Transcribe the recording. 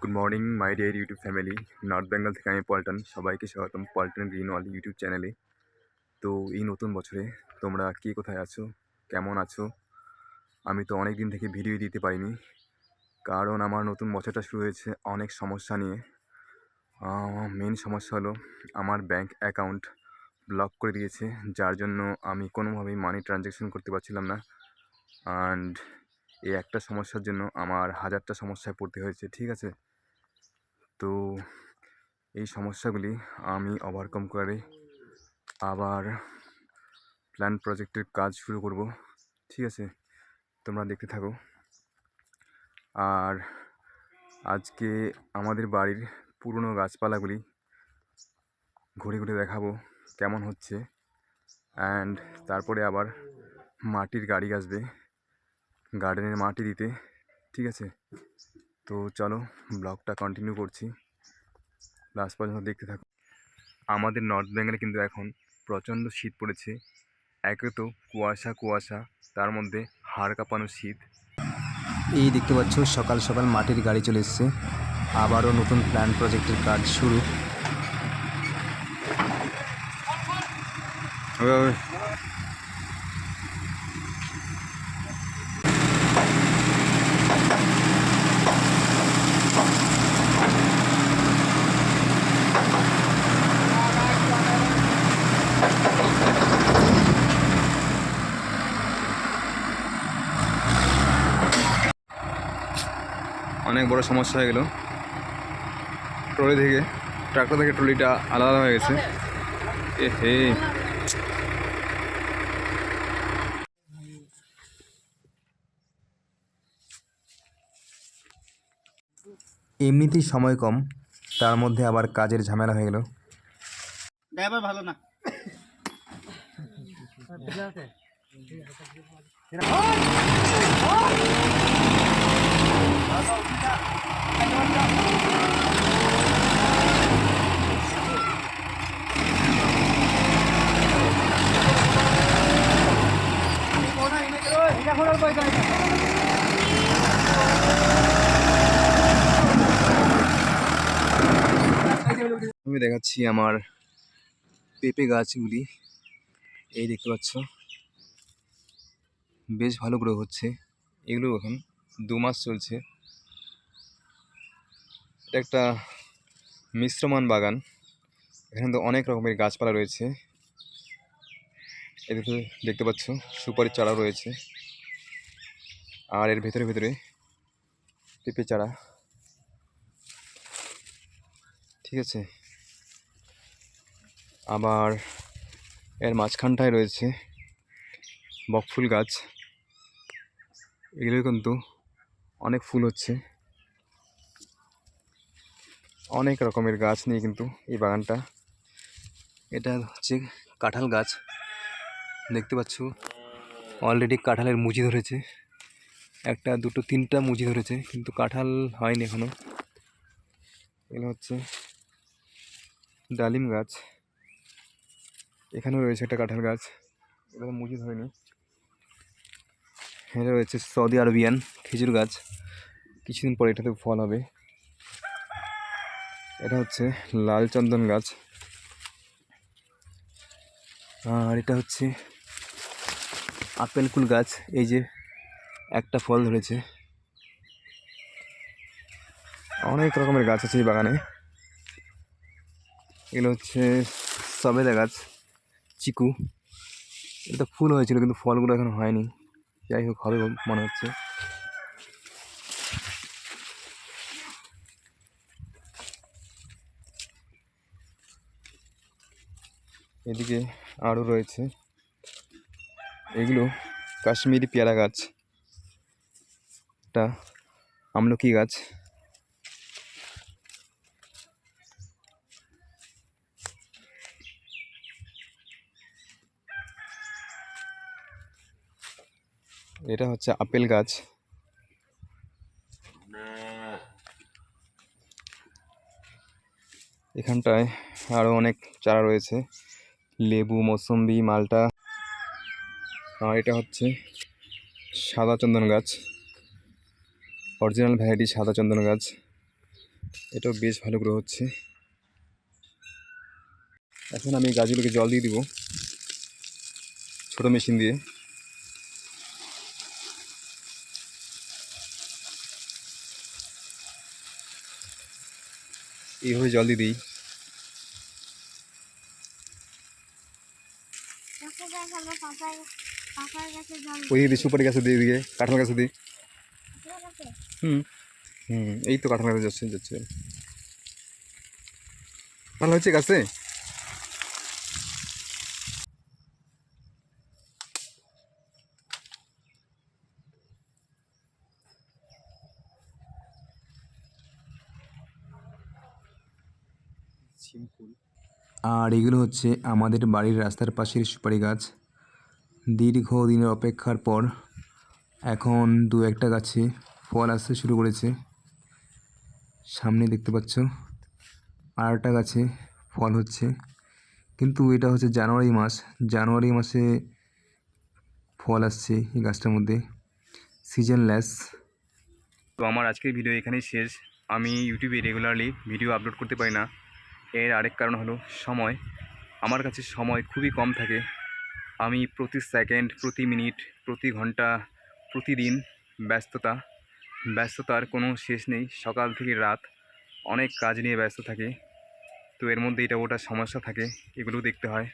Good morning my dear YouTube family north Bengal থেকে আমি পল্টন। সবাইকে স্বাগতম পল্টন গ্রিন ওয়াল ইউটিউব চ্যানেলে তো এই নতুন বছরে তোমরা কে কোথায় আছো? কেমন আছো? আমি তো অনেক দিন থেকে ভিডিও দিতে পারিনি। কারণ আমার নতুন বছরটা শুরু হয়েছে অনেক সমস্যা নিয়ে। মেন সমস্যা হলো আমার ব্যাংক অ্যাকাউন্ট ব্লক করে দিয়েছে। যার জন্য আমি কোনোভাবেই মানি ট্রানজ্যাকশন করতে পারছিলাম না। অ্যান্ড এই একটা সমস্যার জন্য আমার হাজারটা সমস্যায় পড়তে হয়েছে, ঠিক আছে? তো এই সমস্যাগুলি আমি ওভারকাম করে আবার প্ল্যান প্রজেক্টের কাজ শুরু করব, ঠিক আছে? তোমরা দেখতে থাকো। আর আজকে আমাদের বাড়ির পুরনো গাছপালাগুলি ঘুরে ঘুরে দেখাবো কেমন হচ্ছে। অ্যান্ড তারপরে আবার মাটির গাড়ি আসবে। গার্ডেনের মাটি দিতে ঠিক আছে? তো চলো ব্লগটা কন্টিনিউ করছি। লাস্ট পর্যন্ত দেখতে থাকো। আমাদের নর্থ বেঙ্গলে কিন্তু এখন প্রচণ্ড শীত পড়েছে। একে তো কুয়াশা কুয়াশা তার মধ্যে হাড় কাঁপানো শীত। এই দেখতে পাচ্ছ সকাল সকাল মাটির গাড়ি চলে এসছে। আবারও নতুন প্ল্যান প্রজেক্টের কাজ শুরু। অনেক বড় সমস্যা হয়ে গেল। ট্রলি থেকে ট্রাক্টর থেকে ট্রলিটা আলাদা হয়ে গেছে। এ হে। এমনিতেই সময় কম তার মধ্যে আবার কাজের ঝামেলা হয়ে গেল। ড্রাইভার ভালো না। আমি দেখাচ্ছি আমার পেঁপে গাছগুলি। এই দেখতে পাচ্ছ। বেশ ভালো গ্রো হচ্ছে। এগুলো এখন দু মাস চলছে। এটা একটা মিশ্রমান বাগান। এখানে তো অনেক রকমের গাছপালা রয়েছে। এদিকে দেখতে পাচ্ছ, সুপারির চারা রয়েছে। আর এর ভেতরে ভেতরে পেঁপে চারা। ঠিক আছে। আবার এর মাঝখানটায় রয়েছে বকফুল গাছ। এগুলো কিন্তু অনেক ফুল হচ্ছে। অনেক রকমের গাছ নিয়ে কিন্তু এই বাগানটা। এটা হচ্ছে কাঁঠাল গাছ। দেখতে পাচ্ছ? অলরেডি কাঁঠালের মুচি ধরেছে। একটা দুটো তিনটা মুচি ধরেছে, কিন্তু কাঁঠাল হয়নি এখনও। এগুলো হচ্ছে ডালিম গাছ। এখানেও রয়েছে একটা কাঁঠাল গাছ। এটা মুচি ধরেনি। এটা রয়েছে সৌদি আরবিয়ান খেজুর গাছ। কিছুদিন পরে এটাতে ফল হবে। এটা হচ্ছে লাল চন্দন গাছ। আর এটা হচ্ছে আপেল কুল গাছ। এই যে একটা ফল ধরেছে। অনেক রকমের গাছ আছে এই বাগানে। এগুলো হচ্ছে সবেদা গাছ, চিকু। এটা ফুল হয়েছিল কিন্তু ফলগুলো এখন হয়নি। যাই হোক, হবে মনে হচ্ছে। এদিকে আরও রয়েছে। এগুলো কাশ্মীরি পেয়ারা গাছ। একটা আমলকি গাছ। এটা হচ্ছে আপেল গাছ। এখানটায় আরও অনেক চারা রয়েছে। লেবু, মৌসম্বি, মালটা। আর এটা হচ্ছে সাদা চন্দন গাছ। অরিজিনাল ভ্যারাইটি সাদা চন্দন গাছ। এটাও বেশ ভালো গ্রো হচ্ছে। এখন আমি গাছগুলোকে জল দিয়ে দিব। ছোটো মেশিন দিয়ে। এইভাবে জল দিয়ে দিই। ওইদিকে দিই। সুপারি গাছে দিই এদিকে কাঁঠাল গাছে দিই। হুম। হুম এই তো কাঁঠাল গাছে যাচ্ছে যাচ্ছে। ভালো হচ্ছে গাছে? আর এগুলো হচ্ছে আমাদের বাড়ির রাস্তার পাশের সুপারি গাছ। দীর্ঘ দিনের অপেক্ষার পর এখন দু একটা গাছে ফল আসতে শুরু করেছে। সামনে দেখতে পাচ্ছ আর একটা গাছে ফল হচ্ছে। কিন্তু এটা হচ্ছে জানুয়ারি মাস। জানুয়ারি মাসে ফল আসছে এই গাছটার মধ্যে। সিজনলেস তো আমার আজকের ভিডিও এখানেই শেষ। আমি ইউটিউবে রেগুলারলি ভিডিও আপলোড করতে পারি না। এর আরেক কারণ হলো সময়। আমার কাছে সময় খুবই কম থাকে। আমি প্রতি সেকেন্ড প্রতি মিনিট প্রতি ঘণ্টা, প্রতিদিন ব্যস্ততা। ব্যস্ততার কোনো শেষ নেই। সকাল থেকে রাত অনেক কাজ নিয়ে ব্যস্ত থাকে। তো এর মধ্যে এটা ওটা সমস্যা থাকে। এগুলো দেখতে হয়।